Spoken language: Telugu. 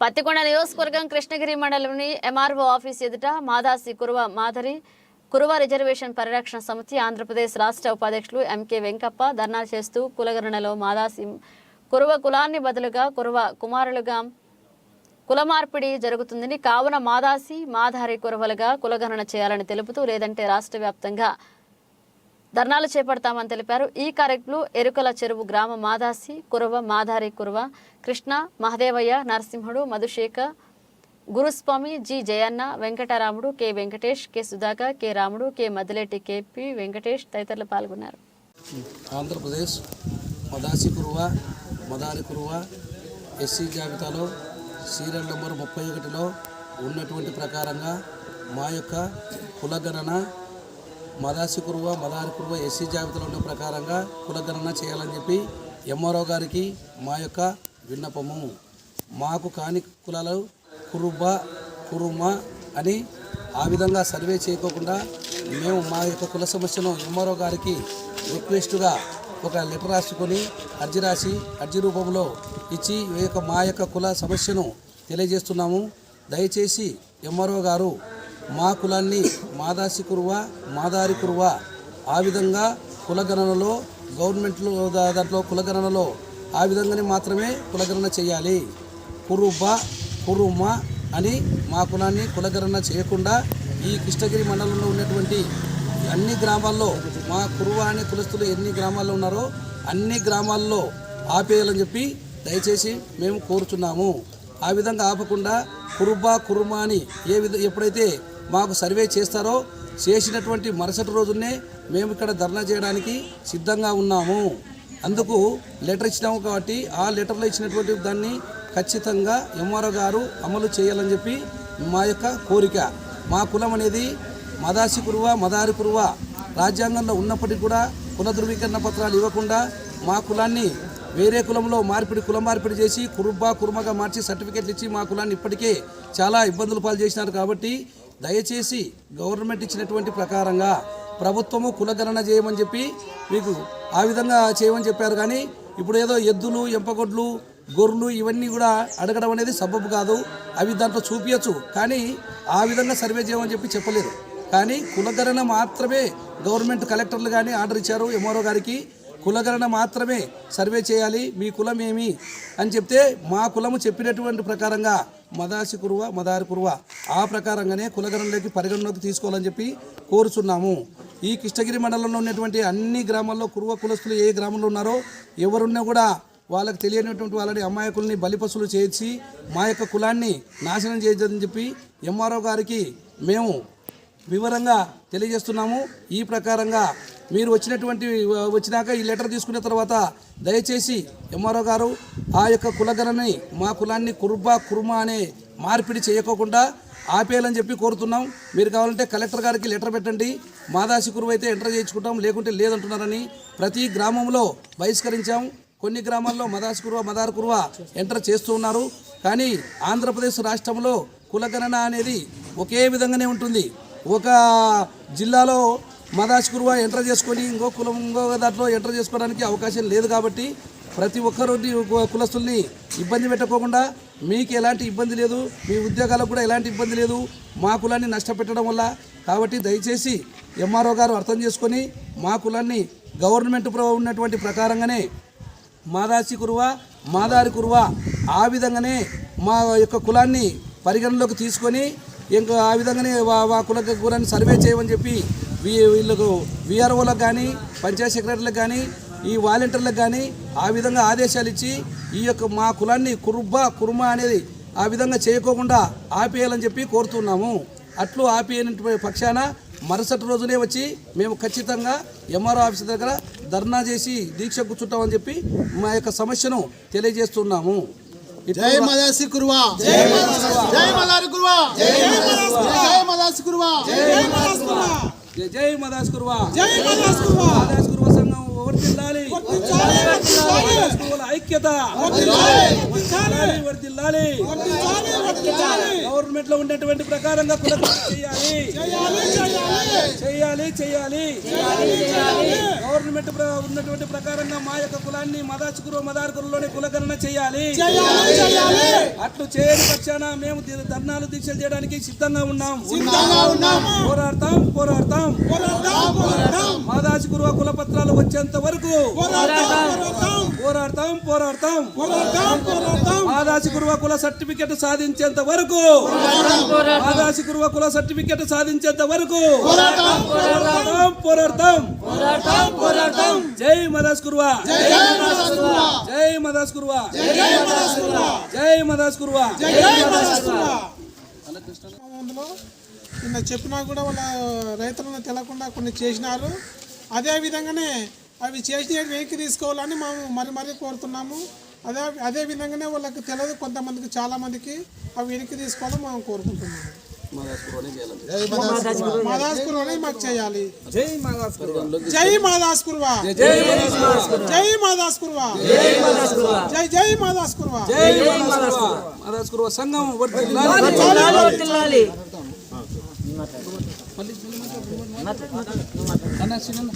పత్తికొండ నియోజకవర్గం కృష్ణగిరి మండలంలోని ఎంఆర్ఓ ఆఫీస్ ఎదుట మాదాసి కురువ మాధరి కురువ రిజర్వేషన్ పరిరక్షణ సమితి ఆంధ్రప్రదేశ్ రాష్ట్ర ఉపాధ్యక్షులు ఎంకే వెంకప్ప ధర్నా చేస్తూ కులగణనలో మాదాసి కురువ కులాన్ని బదులుగా కురువ కుమారులుగా కుల మార్పిడి జరుగుతుందని కావున మాదాసి మాధారి కురవలుగా కులగణన చేయాలని తెలుపుతూ లేదంటే రాష్ట్ర వ్యాప్తంగా ధర్నాలు చేపడతామని తెలిపారు. ఈ కార్యక్రమంలో ఎరుకల చెరువు గ్రామ Madasi కురవ Madhari Kurava Krishna Mahadevaiah Narasimhudu Madhusekhar Guruswamy G Jayanna Venkataramudu K Venkatesh K Sudhakar K Ramudu K Madileti KP Venkatesh తదితరులు పాల్గొన్నారు. ఆంధ్రప్రదేశ్ మదాసి కురువ మదారి కురువ ఎస్సీ జాబితాలో సీరియల్ నెంబర్ ముప్పై ఒకటిలో ఉన్నటువంటి ప్రకారంగా మా యొక్క కులగణన మదాసి కురువ మదారి కురువ ఎస్సీ జాబితాలో ఉన్న ప్రకారంగా కులగణన చేయాలని చెప్పి ఎంఆర్ఓ గారికి మా యొక్క విన్నపము. మాకు కాని కులాలు కురుబ కురుమ అని ఆ విధంగా సర్వే చేయకోకుండా మేము మా యొక్క కుల సమస్యను ఎంఆర్ఓ గారికి రిక్వెస్ట్గా ఒక లెటర్ రాసుకొని అర్జీ రాసి అర్జీ రూపంలో ఇచ్చి ఈ యొక్క మా యొక్క కుల సమస్యను తెలియజేస్తున్నాము. దయచేసి ఎంఆర్ఓ గారు మా కులాన్ని మాదాసి కురువ మాదారి కురువ. ఆ విధంగా కులగణనలో గవర్నమెంట్లో దా- దాంట్లో కులగణనలో ఆ విధంగానే మాత్రమే కులగణన చేయాలి. కురుబ కురుమ అని మా కులాన్ని కులగణన చేయకుండా ఈ కృష్ణగిరి మండలంలో ఉన్నటువంటి అన్ని గ్రామాల్లో మా కురువ అనే కులస్తులు ఎన్ని గ్రామాల్లో ఉన్నారో అన్ని గ్రామాల్లో ఆపేయాలని చెప్పి దయచేసి మేము కోరుచున్నాము. ఆ విధంగా ఆపకుండా కురుబా కురుమా అని ఏ విధ ఎప్పుడైతే మాకు సర్వే చేస్తారో చేసినటువంటి మరుసటి రోజునే మేము ఇక్కడ ధర్నా చేయడానికి సిద్ధంగా ఉన్నాము. అందుకు లెటర్ ఇచ్చినాము కాబట్టి ఆ లెటర్లో ఇచ్చినటువంటి దాన్ని ఖచ్చితంగా ఎంఆర్ఓ గారు అమలు చేయాలని చెప్పి మా యొక్క కోరిక. మా కులం అనేది మదాసి కురువ మదారి కురువ. రాజ్యాంగంలో ఉన్నప్పటికీ కూడా కుల ధృవీకరణ పత్రాలు ఇవ్వకుండా మా కులాన్ని వేరే కులంలో మార్పిడి కుల మార్పిడి చేసి కురుబ్బా కురుమగా మార్చి సర్టిఫికెట్లు ఇచ్చి మా కులాన్ని ఇప్పటికే చాలా ఇబ్బందులు పాలు చేసినారు కాబట్టి దయచేసి గవర్నమెంట్ ఇచ్చినటువంటి ప్రకారంగా ప్రభుత్వము కులగణన చేయమని చెప్పి మీకు ఆ విధంగా చేయమని చెప్పారు కానీ ఇప్పుడు ఏదో ఎద్దులు ఎంపగొడ్లు గొర్రెలు ఇవన్నీ కూడా అడగడం అనేది సబబు కాదు. అవి దాంట్లో చూపించచ్చు కానీ ఆ విధంగా సర్వే చేయమని చెప్పి చెప్పలేదు. కానీ కులగణన మాత్రమే గవర్నమెంట్ కలెక్టర్లు కానీ ఆర్డర్ ఇచ్చారు ఎంఆర్ఓ గారికి. కులగణన మాత్రమే సర్వే చేయాలి మీ కులం ఏమి అని చెప్తే మా కులము చెప్పినటువంటి ప్రకారంగా మదాసి కురువ మదారి కురువ. ఆ ప్రకారంగానే కులగణంలోకి పరిగణలోకి తీసుకోవాలని చెప్పి కోరుచున్నాము. ఈ కృష్ణగిరి మండలంలో ఉన్నటువంటి అన్ని గ్రామాల్లో కురువ కులస్తులు ఏ గ్రామంలో ఉన్నారో ఎవరున్నా కూడా వాళ్ళకి తెలియనటువంటి వాళ్ళని అమాయకుల్ని బలిపశులు చేర్చి మా యొక్క కులాన్ని నాశనం చేయొద్దని చెప్పి ఎంఆర్ఓ గారికి మేము వివరంగా తెలియజేస్తున్నాము. ఈ ప్రకారంగా మీరు వచ్చినటువంటి వచ్చినాక ఈ లెటర్ తీసుకున్న తర్వాత దయచేసి ఎంఆర్ఓ గారు ఆ యొక్క కులగణని మా కులాన్ని కుర్బా కురుమా అనే మార్పిడి చేయకోకుండా ఆపేయాలని చెప్పి కోరుతున్నాం. మీరు కావాలంటే కలెక్టర్ గారికి లెటర్ పెట్టండి. మాదాసి కురువు అయితే ఎంటర్ చేయించుకుంటాం. లేకుంటే లేదంటున్నారని ప్రతి గ్రామంలో బహిష్కరించాం. కొన్ని గ్రామాల్లో మదాసి కురువ మదార్ కురువ ఎంటర్ చేస్తూ ఉన్నారు. కానీ ఆంధ్రప్రదేశ్ రాష్ట్రంలో కులగణన అనేది ఒకే విధంగానే ఉంటుంది. ఒక జిల్లాలో మదాసి కురువ ఎంటర్ చేసుకొని ఇంకో కులం ఇంకో దాంట్లో ఎంటర్ చేసుకోవడానికి అవకాశం లేదు కాబట్టి ప్రతి ఒక్కరు కులస్తుల్ని ఇబ్బంది పెట్టకోకుండా మీకు ఎలాంటి ఇబ్బంది లేదు మీ ఉద్యోగాలకు కూడా ఎలాంటి ఇబ్బంది లేదు మా కులాన్ని నష్టపెట్టడం వల్ల కాబట్టి దయచేసి ఎంఆర్ఓ గారు అర్థం చేసుకొని మా కులాన్ని గవర్నమెంట్ ఉన్నటువంటి ప్రకారంగానే మాదాసి కురువ మాదారి కురువ ఆ విధంగానే మా యొక్క కులాన్ని పరిగణలోకి తీసుకొని ఇంకా ఆ విధంగానే వా కుల కులాన్ని సర్వే చేయమని చెప్పి వీళ్ళకు విఆర్ఓలకు కానీ పంచాయత్ సెక్రటరీలకు కానీ ఈ వాలంటీర్లకు కానీ ఆ విధంగా ఆదేశాలు ఇచ్చి ఈ యొక్క మా కులాన్ని కురుబ్బా కుర్మ అనేది ఆ విధంగా చేయకోకుండా ఆపేయాలని చెప్పి కోరుతున్నాము. అట్లు ఆపేయనటువంటి పక్షాన మరుసటి రోజునే వచ్చి మేము ఖచ్చితంగా ఎంఆర్ఓ ఆఫీస్ దగ్గర ధర్నా చేసి దీక్ష కూర్చుంటామని చెప్పి మా యొక్క సమస్యను తెలియజేస్తున్నాము. జై మదాసి కురువా జై జై మదారి కురువా జై మదాసి కురువా జై జై మదాస్ కుర్వా జై మదాస్ కుర్వా మదాస్ కుర్వా సంఘం వర్దిల్లాలి మాదాసి కురువుల ఐక్యత. వర్దిల్లాలి వర్దిల్లాలి గవర్నమెంట్లో ఉండేటువంటి ప్రకారంగా కులగణన చేయాలి. చేయాలి చేయాలి. గవర్నమెంట్ ఉన్నటువంటి ప్రకారంగా మా యొక్క కులాన్ని మదాచుకురు మదార్కురులోని కులగణన చేయాలి. అట్లు చేయని పక్షాన మేము ధర్నాలు దీక్షలు చేయడానికి సిద్ధంగా ఉన్నాం. పోరాడతాం పోరాడతాం. మాదాసి గురువ కుల పత్రాలు వచ్చేంత వరకు పోరాడతాం. పోరాడతాం మాదాసి గురువ కుల సర్టిఫికెట్ సాధించేంత వరకు మాదాసి గురువ కుల సర్టిఫికెట్ సాధించేంత వరకు పోరాడతాం పోరాడతాం. పోరాడతాం జై మదాస్ గురువ. జై మదాస్ గురువ. జై మదాస్ గురువ. నిన్న చెప్పినా కూడా వాళ్ళ రైతులను తెలకుండా కొన్ని చేసినారు. అదే విధంగానే అవి చేసిన వెనక్కి తీసుకోవాలని మేము మరి మరీ కోరుతున్నాము. అదే అదే విధంగానే వాళ్ళకి తెలియదు కొంతమందికి చాలా మందికి అవి వెనక్కి తీసుకోవాలని మనం కోరుకుంటున్నాము. మాకు చేయాలి? జై మదాస్ గురువ జై జై జై సంఘం వర్ధిల్లాలి. అన్న చిన్న